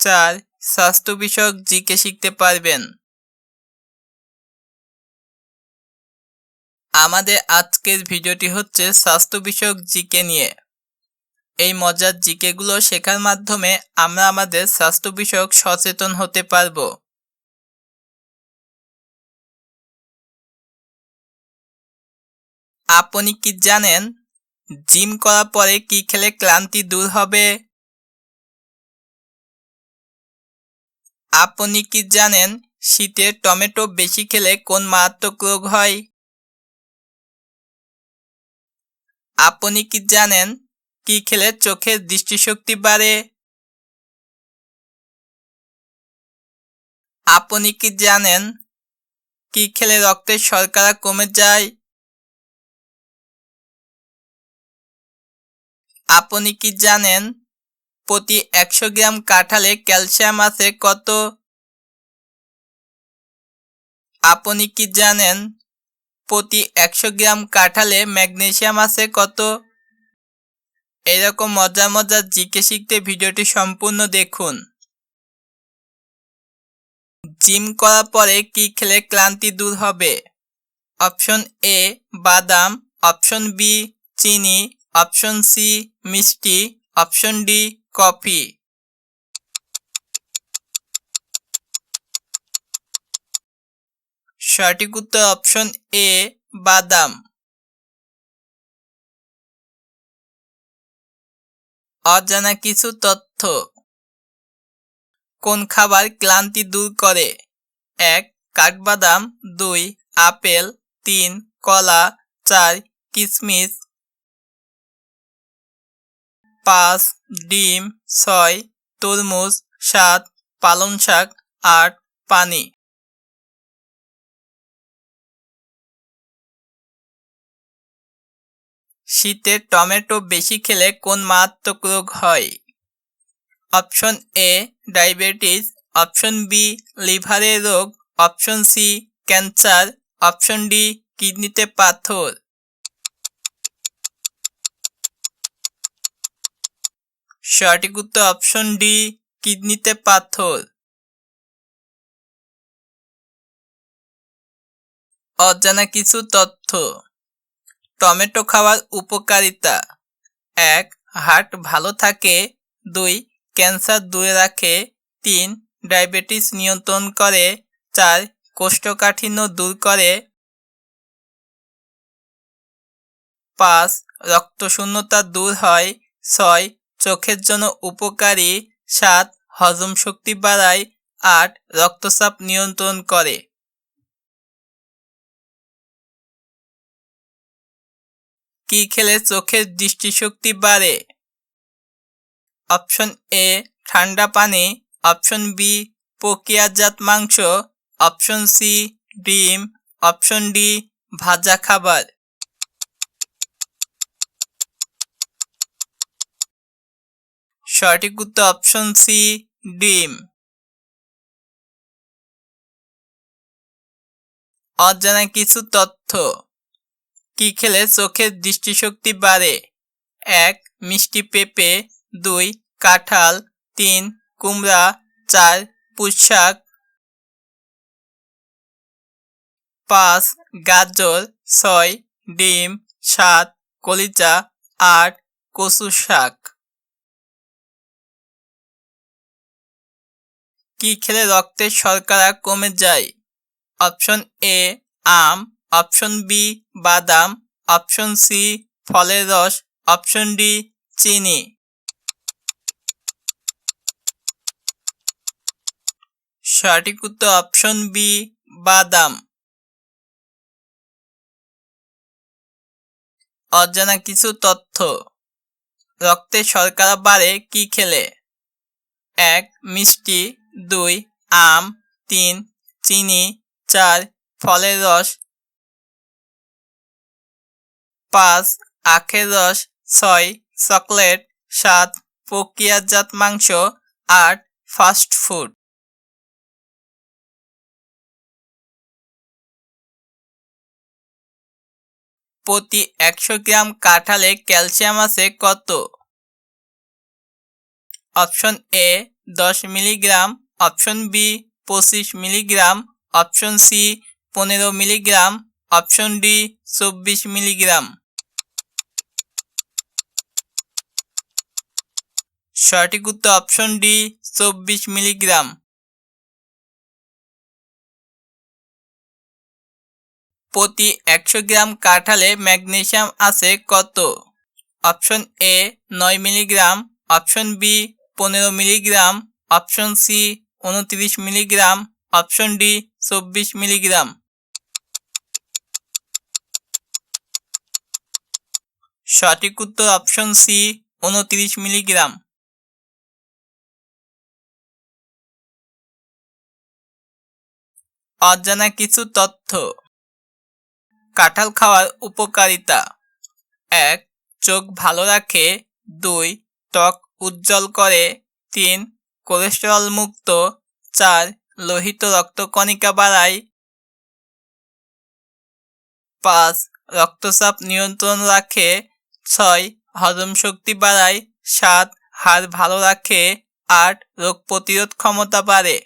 চার, স্বাস্থ্য বিষয়ক জিকে শিখতে পারবেন। আমাদের আজকের ভিডিওটি হচ্ছে স্বাস্থ্য বিষয়ক জিকে নিয়ে। এই মজার জিকেগুলো শেখার মাধ্যমে আমরা আমাদের স্বাস্থ্য বিষয়ক সচেতন হতে পারব। আপনি কি জানেন, জিম করার পরে কি খেলে ক্লান্তি দূর হবে? আপনি কি জানেন শীতে টমেটো বেশি খেলে কোন মারাত্মক রোগ হয়? আপনি কি জানেন কি খেলে চোখের দৃষ্টিশক্তি বাড়ে? আপনি কি জানেন কি খেলে রক্তের শর্করা কমে যায়? আপনি কি জানেন প্রতি একশো গ্রাম কাঁঠালে ক্যালসিয়াম আছে কত? আপনি কি জানেন প্রতি একশো গ্রাম কাঁঠালে ম্যাগনেশিয়াম আছে কত? এরকম মজার মজার জিকে শিখতে ভিডিওটি সম্পূর্ণ দেখুন। জিম করার পরে কি খেলে ক্লান্তি দূর হবে? অপশন এ বাদাম, অপশন বি চিনি, অপশন সি মিষ্টি, অপশন ডি কফি সঠিক উত্তর অপশন এ, বাদাম। অজানা কিছু তথ্য। কোন খাবার ক্লান্তি দূর করে? এক, কাঠবাদাম। দুই, আপেল। তিন, কলা। চার কিশমিশ পাঁচ, ডিম, ছয়, তরমুজ, সাত, পালং শাক, আট, পানি। শীতে টমেটো বেশি খেলে কোন মারাত্মক রোগ হয়? Option A, diabetes, option B, লিভারের রোগ, option C, cancer, option D, কিডনিতে পাথর। সঠিক উত্তর অপশন ডি কিডনিতে পাথর। অজানা কিছু তথ্য। টমেটো খাওয়ার উপকারিতা। এক, হার্ট ভালো থাকে। দুই, ক্যান্সার দূরে রাখে। তিন, ডায়াবেটিস নিয়ন্ত্রণ করে। চার, কোষ্ঠকাঠিন্য দূর করে। পাঁচ, রক্তশূন্যতা দূর হয়। ছয় চোখের জন্য উপকারী সাত হজম শক্তি বাড়ায় আট রক্তচাপ নিয়ন্ত্রণ করে। কি খেলে চোখের দৃষ্টিশক্তি বাড়ে? অপশন এ, ঠান্ডা পানি। অপশন বি, প্রক্রিয়াজাত মাংস। অপশন সি, ডিম। অপশন ডি, ভাজা খাবার। সঠিক উত্তর অপশন সি ডিম। অজানা কিছু তথ্য। কি খেলে চোখের দৃষ্টিশক্তি বাড়ে? এক, মিষ্টি পেঁপে। দুই, কাঁঠাল। তিন, কুমড়া। চার পুঁশাক পাঁচ, গাজর। ছয়, ডিম। সাত কলিচা আট কচু শাক কি খেলে রক্তের শর্করা কমে যায়? অপশন এ, আম। অপশন বি, বাদাম। অপশন সি, ফলের রস। অপশন ডি, চিনি। সঠিক উত্তর অপশন বি, বাদাম। অজানা কিছু তথ্য। রক্তে শর্করা বাড়ে, কি খেলে? এক, মিষ্টি। দুই, আম, তিন, চিনি, চার, ফলের রস, পাঁচ, আখের রস, ছয়, চকলেট, সাত, প্রক্রিয়াজাত মাংস, আট, ফাস্ট ফুড। প্রতি একশো গ্রাম কাঁঠালে ক্যালসিয়াম আছে কত? অপশন এ, দশ মিলিগ্রাম অপশন বি, পঁচিশ মিলিগ্রাম। অপশন সি, পনেরো মিলিগ্রাম। অপশন ডি, চব্বিশ মিলিগ্রাম। সঠিক উত্তর অপশন ডি, চব্বিশ মিলিগ্রাম। প্রতি একশো গ্রাম কাঁঠালে ম্যাগনেশিয়াম আছে কত? অপশন এ, নয় মিলিগ্রাম। অপশন বি, পনেরো মিলিগ্রাম। অপশন সি উনত্রিশ মিলিগ্রাম অপশন ডি চব্বিশ মিলিগ্রাম। সঠিক উত্তর অপশন সি উনত্রিশ মিলিগ্রাম। অজানা কিছু তথ্য। কাঁঠাল খাওয়ার উপকারিতা। এক, চোখ ভালো রাখে। দুই, ত্বক উজ্জ্বল করে। তিন কোলেস্টেরল মুক্ত চার লোহিত রক্তকণিকা বাড়ায়। পাঁচ রক্তচাপ নিয়ন্ত্রণ রাখে। ছয় হজম শক্তি বাড়ায়। সাত হাড় ভালো রাখে। আট রোগ প্রতিরোধ ক্ষমতা বাড়ে।